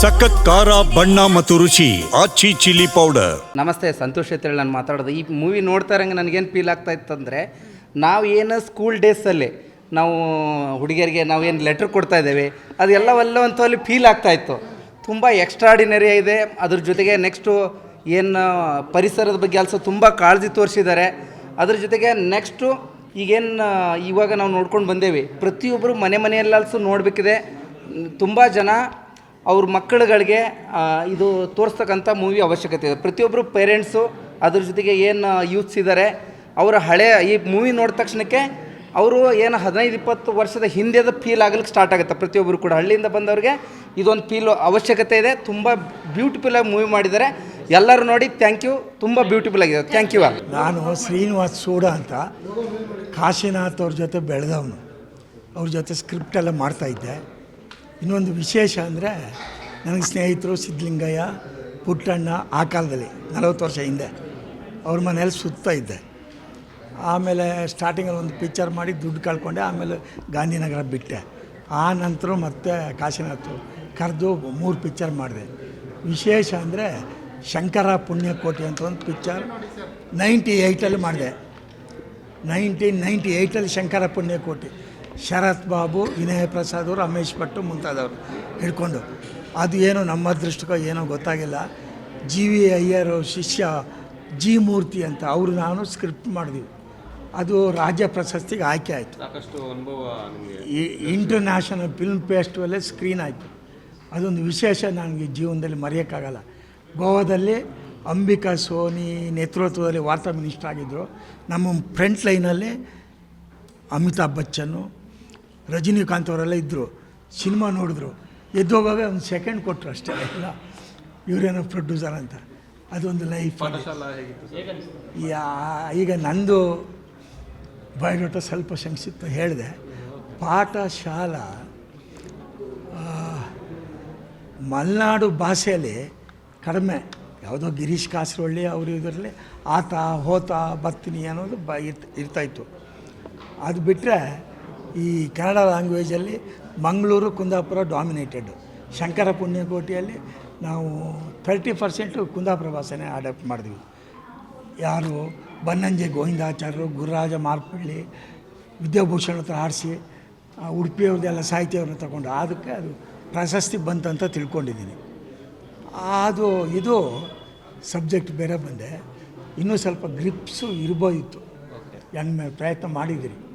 ಸಖತ್ ಖಾರ, ಬಣ್ಣ ಮತ್ತು ರುಚಿ, ಆಚಿ ಚಿಲ್ಲಿ ಪೌಡರ್. ನಮಸ್ತೆ, ಸಂತೋಷ್ ಅಂತೇಳಿ ನಾನು ಮಾತಾಡೋದು. ಈ ಮೂವಿ ನೋಡ್ತಾ ಇರಂಗೆ ನನಗೇನು ಫೀಲ್ ಆಗ್ತಾ ಇತ್ತಂದರೆ ನಾವು ಏನು ಸ್ಕೂಲ್ ಡೇಸಲ್ಲಿ ನಾವು ಹುಡುಗಿಯರಿಗೆ ನಾವು ಏನು ಲೆಟ್ರ್ ಕೊಡ್ತಾ ಇದ್ದೇವೆ, ಅದೆಲ್ಲವೆಲ್ಲ ಅಂತೂ ಅಲ್ಲಿ ಫೀಲ್ ಆಗ್ತಾ ಇತ್ತು. ತುಂಬ ಎಕ್ಸ್ಟ್ರಾಡಿನರಿ ಇದೆ. ಅದ್ರ ಜೊತೆಗೆ ನೆಕ್ಸ್ಟು ಏನು ಪರಿಸರದ ಬಗ್ಗೆ ಅಲ್ಸೋ ತುಂಬ ಕಾಳಜಿ ತೋರಿಸಿದ್ದಾರೆ. ಅದ್ರ ಜೊತೆಗೆ ನೆಕ್ಸ್ಟು ಈಗೇನು ಇವಾಗ ನಾವು ನೋಡ್ಕೊಂಡು ಬಂದೇವೆ. ಪ್ರತಿಯೊಬ್ಬರು ಮನೆ ಮನೆಯಲ್ಲಿ ನೋಡಬೇಕಿದೆ. ತುಂಬ ಜನ ಅವ್ರ ಮಕ್ಕಳುಗಳಿಗೆ ಇದು ತೋರಿಸ್ತಕ್ಕಂಥ ಮೂವಿ ಅವಶ್ಯಕತೆ ಇದೆ. ಪ್ರತಿಯೊಬ್ಬರು ಪೇರೆಂಟ್ಸು ಅದ್ರ ಜೊತೆಗೆ ಏನು ಯೂತ್ಸ್ ಇದ್ದಾರೆ ಅವರ ಹಳೆ, ಈ ಮೂವಿ ನೋಡಿದ ತಕ್ಷಣಕ್ಕೆ ಅವರು ಏನು ಹದಿನೈದು, ಇಪ್ಪತ್ತು ವರ್ಷದ ಹಿಂದೆದ ಫೀಲ್ ಆಗಲಿಕ್ಕೆ ಸ್ಟಾರ್ಟ್ ಆಗುತ್ತೆ. ಪ್ರತಿಯೊಬ್ಬರು ಕೂಡ ಹಳ್ಳಿಯಿಂದ ಬಂದವ್ರಿಗೆ ಇದೊಂದು ಫೀಲ್ ಅವಶ್ಯಕತೆ ಇದೆ. ತುಂಬ ಬ್ಯೂಟಿಫುಲ್ಲಾಗಿ ಮೂವಿ ಮಾಡಿದ್ದಾರೆ. ಎಲ್ಲರೂ ನೋಡಿ ಥ್ಯಾಂಕ್ ಯು ತುಂಬ ಬ್ಯೂಟಿಫುಲ್ ಆಗಿದೆ. ಥ್ಯಾಂಕ್ ಯು ಆಲ್ ನಾನು ಶ್ರೀನಿವಾಸ್ ಸೂಡ ಅಂತ ಕಾಶಿನಾಥ್ ಅವ್ರ ಜೊತೆ ಬೆಳೆದವನು. ಅವ್ರ ಜೊತೆ ಸ್ಕ್ರಿಪ್ಟ್ ಎಲ್ಲ ಮಾಡ್ತಾಯಿದ್ದೆ ಇನ್ನೊಂದು ವಿಶೇಷ ಅಂದರೆ ನನಗೆ ಸ್ನೇಹಿತರು ಸಿದ್ಧಲಿಂಗಯ್ಯ, ಪುಟ್ಟಣ್ಣ ಆ ಕಾಲದಲ್ಲಿ, ನಲವತ್ತು ವರ್ಷ ಹಿಂದೆ. ಅವ್ರ ಮನೇಲಿ ಸುತ್ತ ಇದ್ದೆ. ಆಮೇಲೆ ಸ್ಟಾರ್ಟಿಂಗಲ್ಲಿ ಒಂದು ಪಿಕ್ಚರ್ ಮಾಡಿ ದುಡ್ಡು ಕಳ್ಕೊಂಡೆ, ಆಮೇಲೆ ಗಾಂಧಿನಗರ ಬಿಟ್ಟೆ. ಆ ನಂತರ ಮತ್ತೆ ಕಾಶಿನಾಥ್ ಕರೆದು ಮೂರು ಪಿಕ್ಚರ್ ಮಾಡಿದೆ. ವಿಶೇಷ ಅಂದರೆ ಶಂಕರ ಪುಣ್ಯಕೋಟಿ ಅಂತ ಒಂದು ಪಿಕ್ಚರ್ ನೈಂಟಿ ಏಯ್ಟಲ್ಲಿ ಮಾಡಿದೆ. ನೈನ್ಟೀನ್ ನೈಂಟಿ ಏಯ್ಟಲ್ಲಿ ಶಂಕರ ಪುಣ್ಯಕೋಟಿ. ಶರತ್ ಬಾಬು ವಿನಯ ಪ್ರಸಾದ್ ಅವರು ರಮೇಶ್ ಭಟ್ಟು ಮುಂತಾದವರು ಹಿಡ್ಕೊಂಡು. ಅದು ಏನೋ ನಮ್ಮ ದೃಷ್ಟಿಕ ಏನೋ ಗೊತ್ತಾಗಿಲ್ಲ. ಜಿ ವಿ ಅಯ್ಯರು ಶಿಷ್ಯ ಜಿ ಮೂರ್ತಿ ಅಂತ ಅವರು ನಾನು ಸ್ಕ್ರಿಪ್ಟ್ ಮಾಡಿದ್ವಿ. ಅದು ರಾಜ್ಯ ಪ್ರಶಸ್ತಿಗೆ ಆಯ್ಕೆ ಆಯಿತು. ಈ ಇಂಟರ್ನ್ಯಾಷನಲ್ ಫಿಲ್ಮ್ ಫೆಸ್ಟಿವಲ್ಲೇ ಸ್ಕ್ರೀನ್ ಆಯಿತು. ಅದೊಂದು ವಿಶೇಷ ನನಗೆ ಜೀವನದಲ್ಲಿ ಮರೆಯೋಕ್ಕಾಗಲ್ಲ. ಗೋವಾದಲ್ಲಿ ಅಂಬಿಕಾ ಸೋನಿ ನೇತೃತ್ವದಲ್ಲಿ ವಾರ್ತಾ ಮಿನಿಸ್ಟರ್ ಆಗಿದ್ದರು ನಮ್ಮ ಫ್ರಂಟ್ ಲೈನಲ್ಲಿ ಅಮಿತಾಬ್ ಬಚ್ಚನ್ನು ರಜನಿಕಾಂತ್ ಅವರೆಲ್ಲ ಇದ್ದರು ಸಿನಿಮಾ ನೋಡಿದ್ರು. ಎದ್ದೋಗಾಗ ಒಂದು ಸೆಕೆಂಡ್ ಕೊಟ್ಟರು ಅಷ್ಟೇ ಎಲ್ಲ. ಇವರೇನೋ ಪ್ರೊಡ್ಯೂಸರ್ ಅಂತ. ಅದೊಂದು ಲೈಫ್ ಯಾ ಈಗ ನಂದು ಬಯೋಡೋಟ ಸ್ವಲ್ಪ ಸಂಕ್ಷಿಪ್ತ ಹೇಳಿದೆ. ಪಾಠಶಾಲಾ ಮಲೆನಾಡು ಭಾಷೆಯಲ್ಲಿ ಕಡಿಮೆ. ಯಾವುದೋ ಗಿರೀಶ್ ಕಾಸರಳ್ಳಿ ಅವರು ಇದರಲ್ಲಿ ಆತ ಹೋತ ಬರ್ತೀನಿ ಅನ್ನೋದು ಬ ಇರ್ತ ಇರ್ತಾಯಿತ್ತು ಅದು ಬಿಟ್ಟರೆ ಈ ಕನ್ನಡ ಲ್ಯಾಂಗ್ವೇಜಲ್ಲಿ ಮಂಗಳೂರು ಕುಂದಾಪುರ ಡಾಮಿನೇಟೆಡ್ ಶಂಕರ ಪುಣ್ಯಕೋಟಿಯಲ್ಲಿ ನಾವು ಥರ್ಟಿ ಪರ್ಸೆಂಟು ಕುಂದಾಪುರ ಭಾಷೆನೇ ಅಡಾಪ್ಟ್ ಮಾಡಿದ್ವಿ. ಯಾರು ಬನ್ನಂಜೆ ಗೋವಿಂದಾಚಾರ್ಯರು ಗುರುರಾಜ ಮಾರ್ಪಳ್ಳಿ ವಿದ್ಯಾಭೂಷಣ ಹತ್ರ ಆಡಿಸಿ ಉಡುಪಿಯವ್ರದ್ದೆಲ್ಲ ಸಾಹಿತ್ಯವ್ರನ್ನ ತಗೊಂಡು ಅದಕ್ಕೆ ಅದು ಪ್ರಶಸ್ತಿ ಬಂತಂತ ತಿಳ್ಕೊಂಡಿದ್ದೀನಿ. ಅದು ಇದು ಸಬ್ಜೆಕ್ಟ್ ಬೇರೆ ಬಂದೆ. ಇನ್ನೂ ಸ್ವಲ್ಪ ಗ್ರಿಪ್ಸು ಇರ್ಬೋದಿತ್ತು. ಹೆಂಗೆ ಪ್ರಯತ್ನ ಮಾಡಿದಿರಿ.